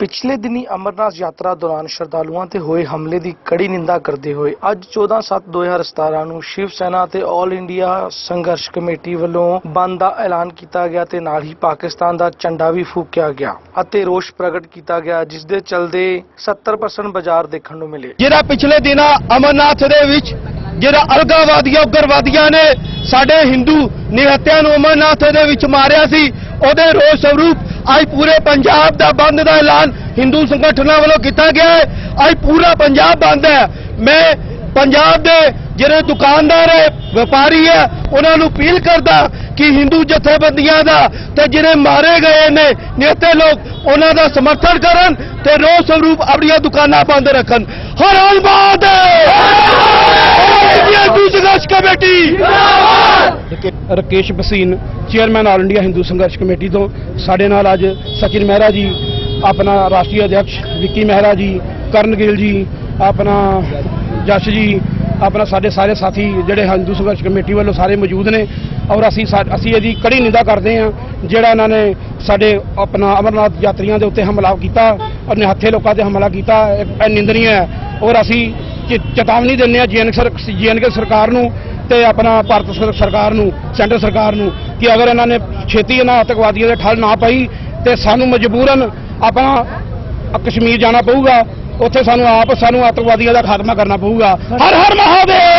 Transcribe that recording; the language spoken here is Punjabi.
ਪਿਛਲੇ ਦਿਨੀ ਅਮਰਨਾਥ ਯਾਤਰਾ ਦੌਰਾਨ ਸ਼ਰਧਾਲੂਆਂ ਤੇ ਹੋਏ ਹਮਲੇ ਦੀ ਕੜੀ ਨਿੰਦਾ ਕਰਦੇ ਹੋਏ ਅੱਜ 14/7/2017 ਨੂੰ ਸ਼ਿਵ ਸੈਨਾ ਤੇ 올 ਇੰਡੀਆ ਸੰਘਰਸ਼ ਕਮੇਟੀ ਵੱਲੋਂ ਬੰਦ ਦਾ ਐਲਾਨ ਕੀਤਾ ਗਿਆ ਤੇ ਨਾਲ ਹੀ ਪਾਕਿਸਤਾਨ ਦਾ ਝੰਡਾ ਵੀ ਫੂਕਿਆ ਗਿਆ ਅਤੇ ਰੋਸ ਪ੍ਰਗਟ ਕੀਤਾ ਗਿਆ, ਜਿਸ ਦੇ ਚਲਦੇ 70% ਬਾਜ਼ਾਰ ਦੇਖਣ ਨੂੰ ਮਿਲੇ। ਜਿਹੜਾ ਪਿਛਲੇ ਦਿਨਾਂ ਅਮਰਨਾਥ ਦੇ ਵਿੱਚ ਜਿਹੜਾ ਅਲਗਾਵਾਦੀਆਂ ਉਗਰਵਾਦੀਆਂ ਨੇ ਸਾਡੇ ਹਿੰਦੂ ਨਿਹੱਤਿਆਂ ਨੂੰ ਅਮਰਨਾਥ ਦੇ ਵਿੱਚ ਮਾਰਿਆ ਸੀ, ਉਹਦੇ ਰੋਸ ਸਰੂਪ ਅੱਜ ਪੂਰੇ ਪੰਜਾਬ ਦਾ ਬੰਦ ਦਾ ਐਲਾਨ ਹਿੰਦੂ ਸੰਗਠਨਾਂ ਵੱਲੋਂ ਕੀਤਾ ਗਿਆ ਹੈ। ਅੱਜ ਪੂਰਾ ਪੰਜਾਬ ਬੰਦ ਹੈ। ਮੈਂ ਪੰਜਾਬ ਦੇ ਜਿਹੜੇ ਦੁਕਾਨਦਾਰ ਹੈ ਵਪਾਰੀ ਹੈ ਉਹਨਾਂ ਨੂੰ ਅਪੀਲ ਕਰਦਾ ਕਿ ਹਿੰਦੂ ਜਥੇਬੰਦੀਆਂ ਦਾ ਤੇ ਜਿਹੜੇ ਮਾਰੇ ਗਏ ਨੇ ਨੇਤੇ ਲੋਕ ਉਹਨਾਂ ਦਾ ਸਮਰਥਨ ਕਰਨ ਤੇ ਰੋਸ ਸਰੂਪ ਆਪਣੀਆਂ ਦੁਕਾਨਾਂ ਬੰਦ ਰੱਖਣ। ਹਰ ਬਾਦ ਇੰਡੀਆ ਸੰਘਰਸ਼ committee. Rakesh Basin chairman all India Hindu ਸੰਘਰਸ਼ ਕਮੇਟੀ ਤੋਂ। ਸਾਡੇ ਨਾਲ ਅੱਜ ਸਚਿਨ ਮਹਿਰਾ ਜੀ, ਆਪਣਾ ਰਾਸ਼ਟਰੀ ਅਧਿਕਸ਼ ਵਿੱਕੀ ਮਹਿਰਾ ਜੀ, ਕਰਨ ਗਿੱਲ ਜੀ, ਆਪਣਾ ਜਸ਼ ਜੀ, ਆਪਣਾ ਸਾਡੇ ਸਾਰੇ ਸਾਥੀ ਜਿਹੜੇ ਹਿੰਦੂ ਸੰਘਰਸ਼ ਕਮੇਟੀ ਵੱਲੋਂ ਸਾਰੇ ਮੌਜੂਦ ਨੇ। ਔਰ ਅਸੀਂ ਸਾ- ਅਸੀਂ ਇਹਦੀ ਕੜੀ ਨਿੰਦਾ ਕਰਦੇ ਹਾਂ, ਜਿਹੜਾ ਇਹਨਾਂ ਨੇ ਸਾਡੇ ਆਪਣਾ ਅਮਰਨਾਥ ਯਾਤਰੀਆਂ ਦੇ ਉੱਤੇ ਹਮਲਾ ਕੀਤਾ ਔਰ ਨਿਹੱਥੇ ਲੋਕਾਂ ਤੇ ਹਮਲਾ ਕੀਤਾ, ਇਹ ਇਹ ਨਿੰਦਨੀय ਹੈ। ਔਰ ਅਸੀਂ ਚ- ਚੇਤਾਵਨੀ ਦਿੰਦੇ ਹਾਂ ਜੀਐਨਕੇ ਜੀਐਨਕੇ ਸਰਕਾਰ ਨੂੰ ਤੇ ਆਪਣਾ ਭਾਰਤ ਸਰ- ਸਰਕਾਰ ਨੂੰ ਸੈਂਟਰ ਸਰਕਾਰ ਨੂੰ ਕਿ ਅਗਰ ਇਹਨਾਂ ਨੇ ਛੇਤੀ ਇਹਨਾਂ ਆਤੰਕਵਾਦੀਆਂ ਦੇ ਠੱਲ ਨਾ ਪਈ ਤੇ ਸਾਨੂੰ ਮਜਬੂਰਨ ਆਪਣਾ ਕਸ਼ਮੀਰ ਜਾਣਾ ਪਊਗਾ ਉੱਥੇ ਸਾਨੂੰ ਆਪ ਸਾਨੂੰ ਆਤੰਕਵਾਦੀਆਂ ਦਾ ਖਾਤਮਾ ਕਰਨਾ ਪਊਗਾ। ਹਰ ਹਰ ਮਹਾਦੇਵ!